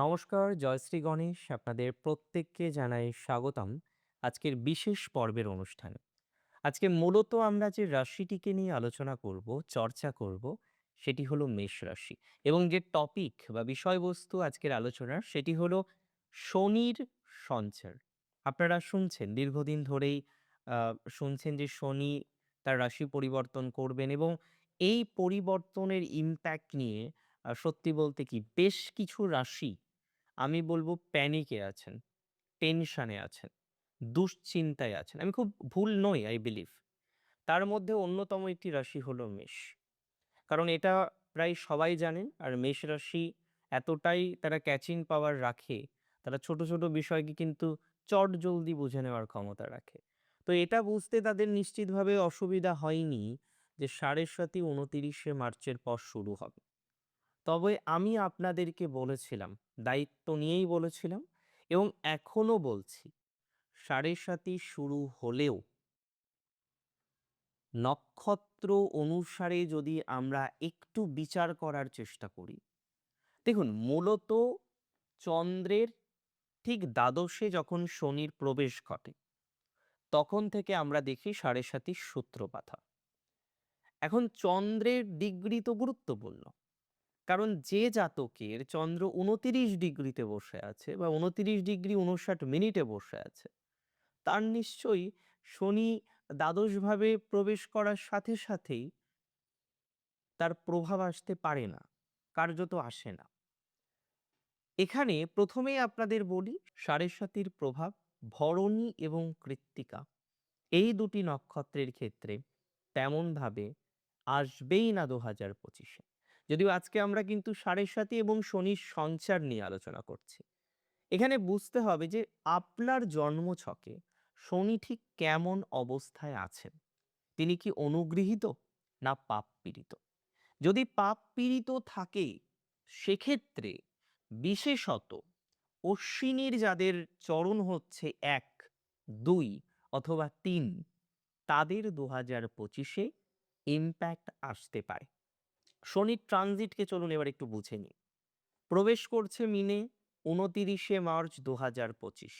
নমস্কার, জয়শ্রী গণেশ। আপনাদের প্রত্যেককে জানাই স্বাগতম আজকের বিশেষ পর্বের অনুষ্ঠানে। আজকে মূলত আমরা যে রাশিটিকে নিয়ে আলোচনা করব, চর্চা করব, সেটি হলো মেষ রাশি এবং যে টপিক বা বিষয়বস্তু আজকের আলোচনার সেটি হলো শনির সঞ্চার। আপনারা শুনছেন দীর্ঘদিন ধরেই শুনছেন যে শনি তার রাশি পরিবর্তন করবেন এবং এই পরিবর্তনের ইমপ্যাক্ট নিয়ে সত্যি বলতে কি বেশ কিছু রাশি আমি বলব প্যানিকে আছেন, টেনশনে আছেন, দুশ্চিন্তায় আছেন। আমি খুব ভুল নই আই বিলিভ তার মধ্যে অন্যতম একটি রাশি হলো মেষ। কারণ এটা প্রায় সবাই জানেন আর মেষ রাশি এতটাই তারা ক্যাচিং পাওয়ার রাখে, তারা ছোট, ছোট বিষয়কে কিন্তু চট জলদি বুঝে নেওয়ার ক্ষমতা রাখে। তো এটা বুঝতে তাদের নিশ্চিতভাবে অসুবিধা হয়নি যে সাড়ে ২৯শে মার্চের পর শুরু হবে। তবে আমি আপনাদেরকে বলেছিলাম, দায়িত্ব নিয়েই বলেছিলাম এবং এখনও বলছি, ৭.৫ শুরু হলেও নক্ষত্র অনুসারে যদি আমরা একটু বিচার করার চেষ্টা করি, দেখুন মূলত চন্দ্রের ঠিক দ্বাদশে যখন শনির প্রবেশ ঘটে, তখন থেকে আমরা দেখি ৭.৫ সূত্রপাত হয়। এখন চন্দ্রের ডিগ্রি তো গুরুত্বপূর্ণ। কারণ যে জাতকের চন্দ্র ২৯ ডিগ্রিতে বসে আছে বা ২৯ ডিগ্রি ৫৯ মিনিটে বসে আছে, তার নিশ্চয়ই শনি দ্বাদশভাবে প্রবেশ করার সাথে সাথেই তার প্রভাব আসতে পারে না, কার্যত আসে না। এখানে প্রথমেই আপনাদের বলি ৭.৫ র প্রভাব ভরণী এবং কৃত্তিকা এই দুটি নক্ষত্রের ক্ষেত্রে তেমনভাবে আসবেই না ২০২৫ এ। যদিও আজকে আমরা কিন্তু ৭.৫ এবং শনির সঞ্চার নিয়ে আলোচনা করছি। এখানে বুঝতে হবে যে আপনার জন্মছকে শনি ঠিক কেমন অবস্থায় আছেন? তিনি কি অনুগৃহীত না পাপপীড়িত? যদি পাপপীড়িত থাকে সেক্ষেত্রে বিশেষত অশ্বিনীর যাদের চরণ হচ্ছে ১, ২ অথবা তিন তাদের ২০২৫ পঁচিশে ইম্প্যাক্ট আসতে পারে। শনির ট্রানজিটকে চলুন এবার একটু বুঝে নিই। প্রবেশ করছে মিনে ২৯শে মার্চ ২০২৫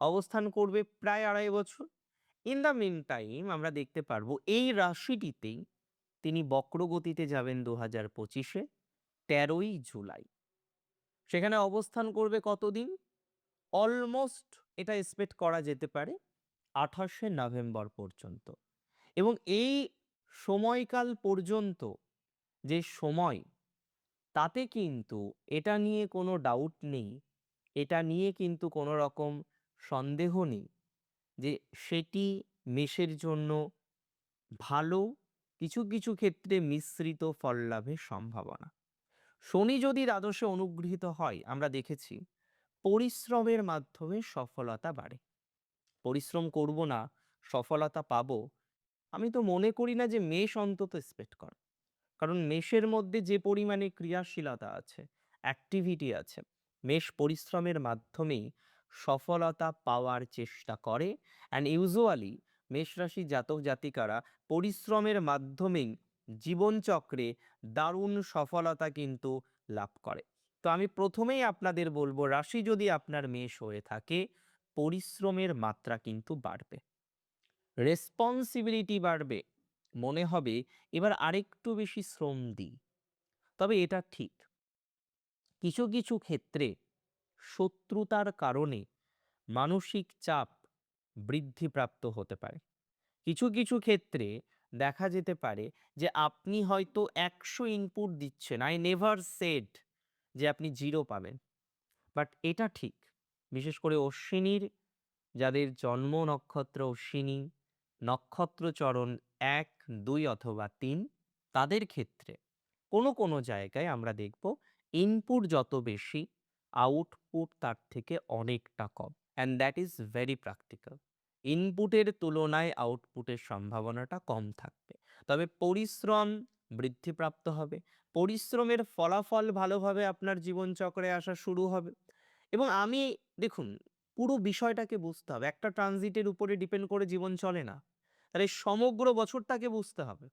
অবস্থান করবে প্রায় আড়াই বছর। ইন দ্য মিন টাইম আমরা দেখতে পারব এই রাশিটিতেই তিনি বক্রগতিতে যাবেন ২০২৫ এ ১৩ই জুলাই। সেখানে অবস্থান করবে কতদিন? অলমোস্ট এটা এক্সপেক্ট করা যেতে পারে ২৮শে নভেম্বর পর্যন্ত এবং এই সময়কাল পর্যন্ত যে সময়, তাতে কিন্তু এটা নিয়ে কোনো ডাউট নেই, এটা নিয়ে কিন্তু কোনো রকম সন্দেহ নেই যে সেটি মেষের জন্য ভালো, কিছু, কিছু ক্ষেত্রে মিশ্রিত ফল লাভের সম্ভাবনা। শনি যদি দ্বাদশে অনুগৃহীত হয় আমরা দেখেছি পরিশ্রমের মাধ্যমে সফলতা বাড়ে। পরিশ্রম করব না, সফলতা পাবো, আমি তো মনে করি না যে মেষ অন্তত এক্সপেক্ট করে। কারণ মেষের মধ্যে যে পরিমাণে ক্রিয়াশীলতা আছে, অ্যাক্টিভিটি আছে, মেষ পরিশ্রমের মাধ্যমেই সফলতা পাওয়ার চেষ্টা করে অ্যান্ড ইউজুয়ালি মেষ রাশির জাতক-জাতিকারা পরিশ্রমের মাধ্যমেই জীবনচক্রে দারুণ সফলতা কিন্তু লাভ করে। তো আমি প্রথমেই আপনাদের বলব রাশি যদি আপনার মেষ হয়ে থাকে, পরিশ্রমের মাত্রা কিন্তু বাড়বে। রেসপন্সিবিলিটি বাড়বে। মনে হবে এবার আরেকটু বেশি শ্রম দিই। তবে এটা ঠিক। কিছু, কিছু ক্ষেত্রে শত্রুতার কারণে মানসিক চাপ বৃদ্ধিপ্রাপ্ত হতে পারে। কিছু, কিছু ক্ষেত্রে দেখা যেতে পারে যে আপনি হয়তো ১০০ ইনপুট দিচ্ছেন। I never said যে আপনি 0 পাবেন। বাট এটা ঠিক। বিশেষ করে অশ্বিনীর যাদের জন্ম নক্ষত্র অশ্বিনী, নক্ষত্রচরণ ১, ২ অথবা ৩ তাদের ক্ষেত্রে কোনো, কোনো জায়গায় আমরা দেখব ইনপুট যত বেশি, আউটপুট তার থেকে অনেকটা কম and that is very practical. ইনপুটের তুলনায় আউটপুটের সম্ভাবনাটা কম থাকবে। তবে পরিশ্রম বৃদ্ধিপ্রাপ্ত হবে। পরিশ্রমের ফলাফল ভালোভাবে আপনার জীবনচক্রে আসা শুরু হবে এবং আমি দেখুন পুরো বিষয়টাকে বুঝতে হবে। একটা ট্রানজিটের উপরে ডিপেন্ড করে জীবন চলে না। তাহলে সমগ্র বছরটাকে বুঝতে হবে।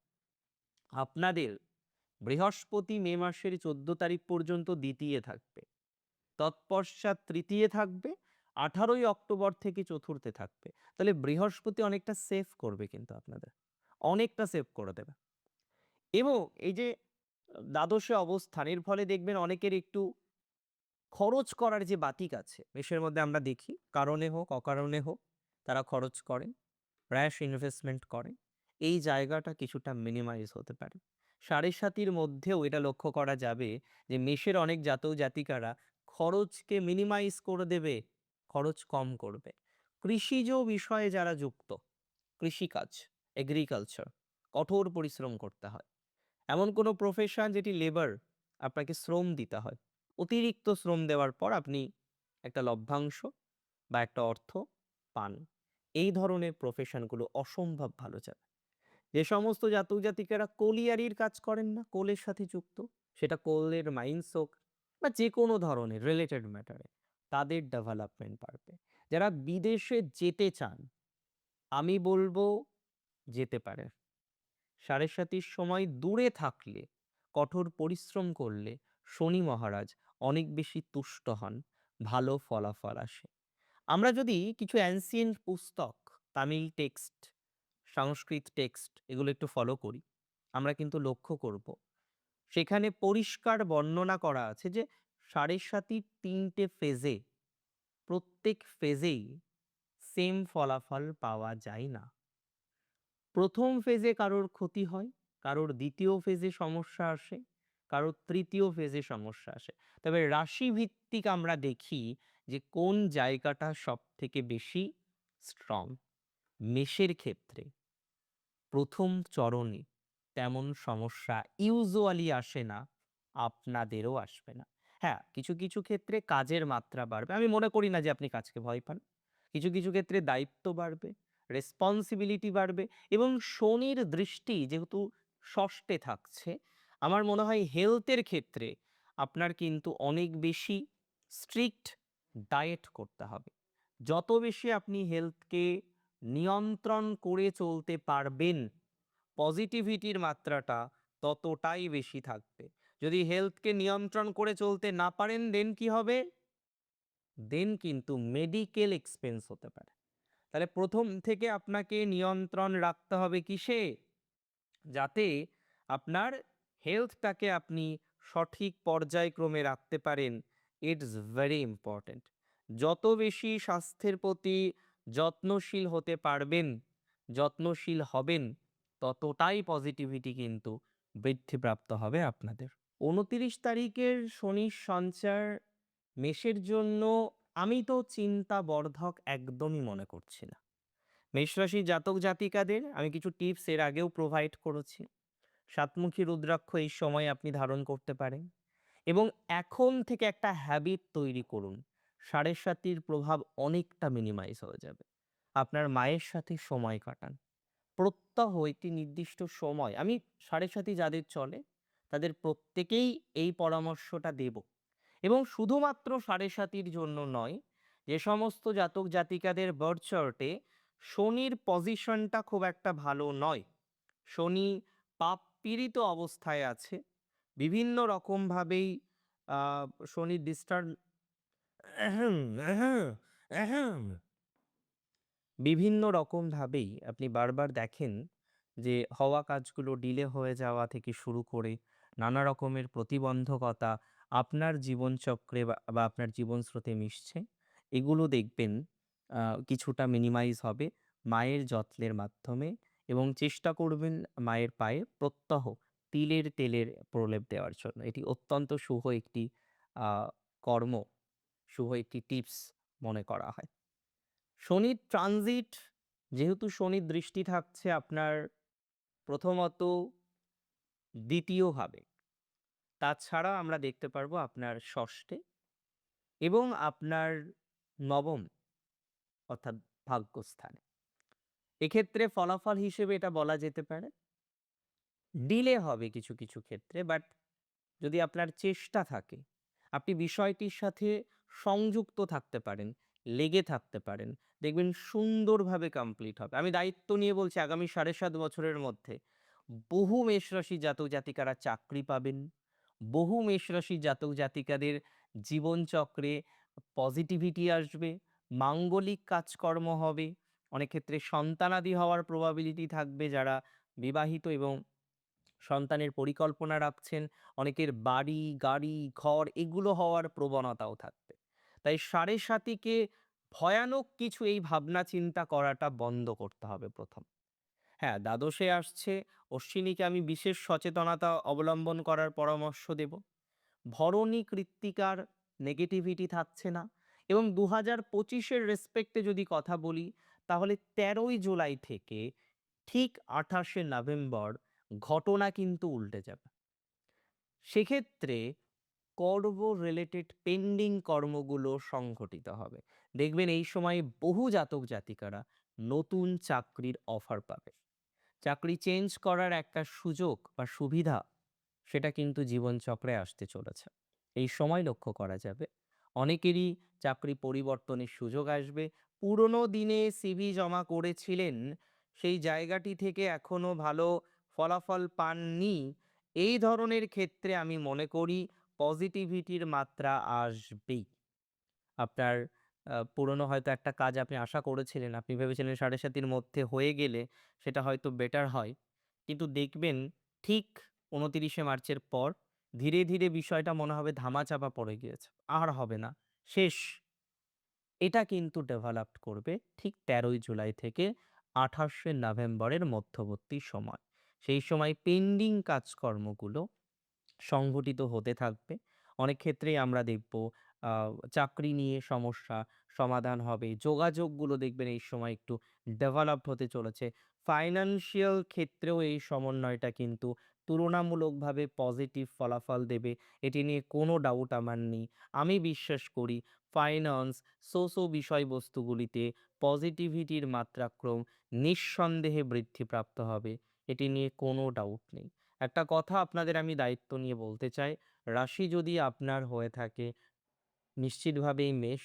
আপনাদের বৃহস্পতি মে মাসের ১৪ তারিখ পর্যন্ত দ্বিতীয় থাকবে। তৎপশ্চাৎ তৃতীয় থাকবে, আঠারোই অক্টোবর থেকে চতুর্থে থাকবে তাহলে বৃহস্পতি অনেকটা সেভ করবে কিন্তু আপনাদের, অনেকটা সেভ করে দেবে এবং এই যে দ্বাদশে অবস্থান, এর ফলে দেখবেন অনেকের একটু খরচ করার যে বাতিক আছে মেষের মধ্যে আমরা দেখি, কারণে হোক, অকারণে হোক, তারা খরচ করেন র্যাশ ইনভেস্টমেন্ট করে, এই জায়গাটা কিছুটা মিনিমাইজ হতে পারে। সাড়ে সাতির মধ্যেও এটা লক্ষ্য করা যাবে যে মেষের অনেক জাতক জাতিকারা খরচকে মিনিমাইজ করে দেবে, খরচ কম করবে। কৃষিজ বিষয়ে যারা যুক্ত, কৃষিকাজ এগ্রিকালচার কঠোর পরিশ্রম করতে হয়। এমন কোনো প্রফেশন যেটি লেবার আপনাকে শ্রম দিতে হয়। অতিরিক্ত শ্রম দেওয়ার পর আপনি একটা লভ্যাংশ বা একটা অর্থ পান। এই ধরনের প্রফেশনগুলো অসম্ভব ভালো যাবে। যে সমস্ত জাতক জাতিকারা কোলিয়ারির কাজ করেন না, কোলের সাথে যুক্ত, সেটা কোলের মাইন্ডস হোক বা যে কোনো ধরনের রিলেটেড ম্যাটারে তাদের ডেভেলপমেন্ট বাড়বে। যারা বিদেশে যেতে চান, আমি বলব যেতে পারে সাড়ে সাতির সময় দূরে থাকলে, কঠোর পরিশ্রম করলে শনি মহারাজ অনেক বেশি তুষ্ট হন, ভালো ফলাফল আসে। আমরা যদি কিছু অ্যান্সিয়েন্ট পুস্তক, তামিল টেক্সট, সংস্কৃত টেক্সট এগুলো একটু ফলো করি, আমরা কিন্তু লক্ষ্য করব, সেখানে পরিষ্কার বর্ণনা করা আছে যে সাড়ে সাতির তিনটে ফেজে প্রত্যেক ফেজেই সেম ফলাফল পাওয়া যায় না। প্রথম ফেজে কারোর ক্ষতি হয়, কারোর দ্বিতীয় ফেজে সমস্যা আসে, কারোর তৃতীয় ফেজে সমস্যা আসে। তবে রাশি ভিত্তিক আমরা দেখি যে কোন জায়গাটা সব থেকে বেশি স্ট্রং মেষের ক্ষেত্রে। প্রথম চরণে তেমন সমস্যা ইউজুয়ালি আসে না, আপনাদেরও আসবে না। হ্যাঁ কিছু কিছু ক্ষেত্রে কাজের মাত্রা বাড়বে। আমি মনে করি না যে আপনি কাজকে ভয় পান। কিছু কিছু ক্ষেত্রে দায়িত্ব বাড়বে রেসপন্সিবিলিটি বাড়বে এবং শনির দৃষ্টি যেহেতু ষষ্ঠে থাকছে, আমার মনে হয় হেলথের ক্ষেত্রে আপনার কিন্তু অনেক বেশি স্ট্রিক্ট ডায়েট করতে হবে। যত বেশি আপনি হেলথকে নিয়ন্ত্রণ করে চলতে পারবেন, পজিটিভিটির মাত্রাটা ততটাই বেশি থাকবে। যদি হেলথকে নিয়ন্ত্রণ করে চলতে না পারেন, দেন কি হবে? দেন কিন্তু মেডিকেল এক্সপেন্স হতে পারে। তাহলে প্রথম থেকে আপনাকে নিয়ন্ত্রণ রাখতে হবে কিসে? যাতে আপনার হেলথটাকে আপনি সঠিক পর্যায়ক্রমে রাখতে পারেন। ইটস ভেরি ইম্পর্ট্যান্ট যত বেশি স্বাস্থ্যের প্রতি যত্নশীল হতে পারবেন, যত্নশীল হবেন, ততটাই পজিটিভিটি কিন্তু বৃদ্ধিপ্রাপ্ত হবে আপনাদের। উনতিরিশ তারিখের শনির সঞ্চার মেষের জন্য আমি তো চিন্তা বর্ধক একদমই মনে করছি না। মেষরাশি জাতক জাতিকাদের আমি কিছু টিপস এর আগেও প্রোভাইড করেছি। সাতমুখী রুদ্রাক্ষ এই সময় আপনি ধারণ করতে পারেন। এবং এখন থেকে একটা হ্যাবিট তৈরি করুন। সাড়ে সাতির প্রভাব অনেকটা মিনিমাইজ হয়ে যাবে। আপনার মায়ের সাথে সময় কাটান। প্রত্যহ একটি নির্দিষ্ট সময়, আমি সাড়ে সাতি যাদের চলে, তাদের প্রত্যেকেই এই পরামর্শটা দেব। এবং শুধুমাত্র সাড়ে সাতির জন্য নয়, যে সমস্ত জাতক জাতিকাদের বার্থ চার্টে শনির পজিশনটা খুব একটা ভালো নয়। শনি পাপ পীড়িত অবস্থায় আছে। বিভিন্ন রকমভাবেই শনির ডিস্টার্ব বিভিন্ন রকমভাবেই আপনি বারবার দেখেন যে হওয়া কাজগুলো ডিলে হয়ে যাওয়া থেকে শুরু করে নানা রকমের প্রতিবন্ধকতা আপনার জীবনচক্রে বা বা আপনার জীবন স্রোতে মিশছে। এগুলো দেখবেন কিছুটা মিনিমাইজ হবে মায়ের যত্নের মাধ্যমে এবং চেষ্টা করবেন মায়ের পায়ে প্রত্যহ তিলের তেলের প্রলেপ দেওয়ার জন্য। এটি অত্যন্ত শুভ একটি কর্ম, শুভ একটি টিপস মনে করা হয়। শনির ট্রানজিট, যেহেতু শনির দৃষ্টি থাকছে আপনার প্রথমত দ্বিতীয়ভাবে, তাছাড়া আমরা দেখতে পারব আপনার ষষ্ঠে এবং আপনার নবম, অর্থাৎ ভাগ্যস্থানে। এক্ষেত্রে ফলাফল হিসেবে এটা বলা যেতে পারে। ডিলে হবে কিছু কিছু ক্ষেত্রে। বাট যদি আপনার চেষ্টা থাকে, আপনি বিষয়টির সাথে সংযুক্ত থাকতে পারেন, লেগে থাকতে পারেন, দেখবেন সুন্দরভাবে কমপ্লিট হবে। আমি দায়িত্ব নিয়ে বলছি আগামী সাড়ে সাত বছরের মধ্যে, বহু মেষরাশি জাতক জাতিকারা চাকরি পাবেন, বহু মেষরাশি জাতক জাতিকাদের জীবনচক্রে পজিটিভিটি আসবে, মাঙ্গলিক কাজকর্ম হবে, অনেক ক্ষেত্রে সন্তানাদি হওয়ার প্রবাবিলিটি থাকবে যারা বিবাহিত এবং সন্তানের পরিকল্পনা রাখছেন, অনেকের বাড়ি, গাড়ি, ঘর এগুলো হওয়ার প্রবণতাও থাকবে। তাই সাড়ে সাতিকে ভয়ানক কিছু এই ভাবনা চিন্তা করাটা বন্ধ করতে হবে প্রথম। হ্যাঁ দ্বাদশে আসছে, অশ্বিনীকে আমি বিশেষ সচেতনতা অবলম্বন করার পরামর্শ দেব। ভরণী কৃত্তিকার নেগেটিভিটি থাকছে না এবং দু হাজার পঁচিশের রেসপেক্টে যদি কথা বলি, তাহলে তেরোই জুলাই থেকে ঠিক আঠাশে নভেম্বর ঘটনা কিন্তু উল্টে যাবে। সেক্ষেত্রে কর্ম রিলেটেড পেন্ডিং কর্মগুলো সংঘটিত হবে। দেখবেন এই সময় বহু জাতক জাতিকারা নতুন চাকরির অফার পাবে। চাকরি চেঞ্জ করার একটা সুযোগ বা সুবিধা সেটা কিন্তু জীবনচক্রে আসতে চলেছে। এই সময় লক্ষ্য করা যাবে। অনেকেরই চাকরি পরিবর্তনের সুযোগ আসবে। পুরনো দিনে সিভি জমা করেছিলেন, সেই জায়গাটি থেকে এখনও ভালো ফলাফল পাননি, এই ধরনের ক্ষেত্রে আমি মনে করি পজিটিভিটির মাত্রা আসবেই। আপনার পুরনো হয়তো একটা কাজ আপনি আশা করেছিলেন, আপনি ভেবেছিলেন সাড়ে সাতির মধ্যে হয়ে গেলে সেটা হয়তো বেটার হয়। কিন্তু দেখবেন ঠিক উনতিরিশে মার্চের পর ধীরে ধীরে বিষয়টা মনে হবে ধামাচাপা পড়ে গিয়েছে, আর হবে না, শেষ। এটা কিন্তু ডেভেলপ করবে ঠিক তেরোই জুলাই থেকে আঠাশে নভেম্বরের মধ্যবর্তী সময়। সেই সময় পেন্ডিং কাজকর্মগুলো সংঘটিত হতে থাকবে। অনেক ক্ষেত্রেই আমরা দেখব চাকরি নিয়ে সমস্যা, সমাধান হবে, যোগাযোগগুলো দেখবেন এই সময় একটু ডেভেলপ হতে চলেছে। ফাইনান্সিয়াল ক্ষেত্রেও এই সমন্বয়টা কিন্তু তুলনামূলকভাবে পজিটিভ ফলাফল দেবে। এটি নিয়ে কোনো ডাউট আমার নেই। আমি বিশ্বাস করি ফাইন্যান্স সোসো বিষয়বস্তুগুলিতে পজিটিভিটির মাত্রাক্রম নিঃসন্দেহে বৃদ্ধিপ্রাপ্ত হবে। এটি নিয়ে কোনো ডাউট নেই। একটা কথা আপনাদের আমি দায়িত্ব নিয়ে বলতে চাই, রাশি যদি আপনার হয়ে থাকে নিশ্চিতভাবেই মেষ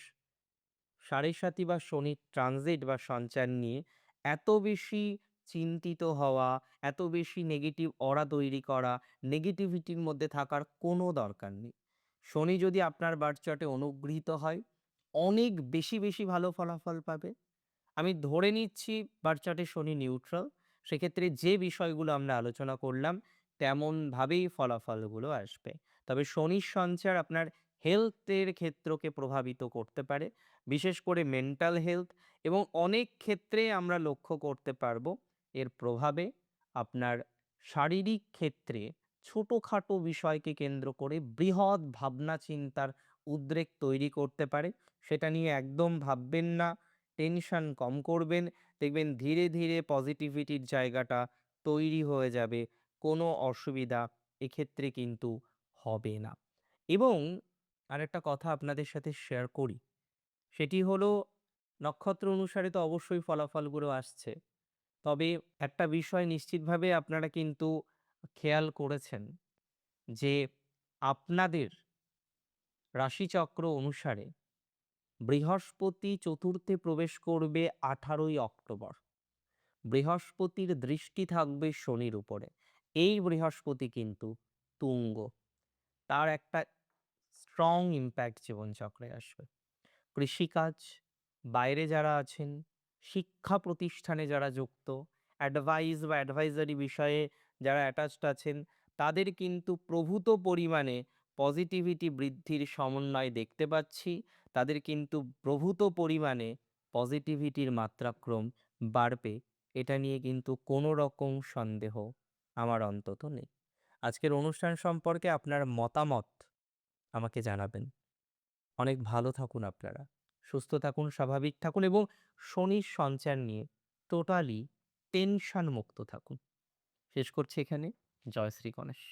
সাড়ে সাতি বা শনি ট্রানজিট বা সঞ্চার নিয়ে এত বেশি চিন্তিত হওয়া, এত বেশি নেগেটিভ অরা তৈরি করা নেগেটিভিটির মধ্যে থাকার কোনো দরকার নেই। শনি যদি আপনার বার্চার্টে অনুগৃহীত হয়, অনেক বেশি বেশি ভালো ফলাফল পাবে। আমি ধরে নিচ্ছি বার্চার্টে শনি নিউট্রাল সেক্ষেত্রে যে বিষয়গুলো আমরা আলোচনা করলাম, তেমনভাবেই ফলাফলগুলো আসবে। তবে শনির সঞ্চার আপনার হেলথের ক্ষেত্রকে প্রভাবিত করতে পারে, বিশেষ করে মেন্টাল হেলথ এবং অনেক ক্ষেত্রে আমরা লক্ষ্য করতে পারব এর প্রভাবে আপনার শারীরিক ক্ষেত্রে ছোটোখাটো বিষয়কে কেন্দ্র করে বৃহৎ ভাবনা চিন্তার উদ্রেক তৈরি করতে পারে। সেটা নিয়ে একদম ভাববেন না, টেনশন কম করবেন দেখবেন ধীরে ধীরে পজিটিভিটির জায়গাটা তৈরি হয়ে যাবে, কোনো অসুবিধা এক্ষেত্রে কিন্তু হবে না। এবং আরেকটা কথা আপনাদের সাথে শেয়ার করি, সেটি হলো নক্ষত্র অনুসারে তো অবশ্যই ফলাফলগুলো আসছে, তবে একটা বিষয় নিশ্চিতভাবে আপনারা কিন্তু খেয়াল করেছেন যে আপনাদের রাশিচক্র অনুসারে বৃহস্পতি চতুর্থে প্রবেশ করবে আঠারোই অক্টোবর। বৃহস্পতির দৃষ্টি থাকবে শনির উপরে। এই বৃহস্পতি কিন্তু তুঙ্গ। তার একটা স্ট্রং ইম্প্যাক্ট জীবনচক্রে আসবে। কৃষিকাজ, বাইরে যারা আছেন, শিক্ষা প্রতিষ্ঠানে যারা যুক্ত অ্যাডভাইস বা অ্যাডভাইজারি বিষয়ে যারা অ্যাটাচড আছেন, তাদের কিন্তু প্রভূত পরিমাণে পজিটিভিটি বৃদ্ধির সমন্বয় দেখতে পাচ্ছি। তাদের কিন্তু প্রভূত পরিমাণে পজিটিভিটির মাত্রাক্রম বাড়বে। এটা নিয়ে কিন্তু কোনো রকম সন্দেহ আমার অন্তত নেই। আজকের অনুষ্ঠান সম্পর্কে আপনার মতামত আমাকে জানাবেন। অনেক ভালো থাকুন আপনারা। সুস্থ থাকুন, স্বাভাবিক থাকুন এবং শনির সঞ্চার নিয়ে টোটালি টেনশন মুক্ত থাকুন। শেষ করছি এখানে। জয় শ্রী গণেশ।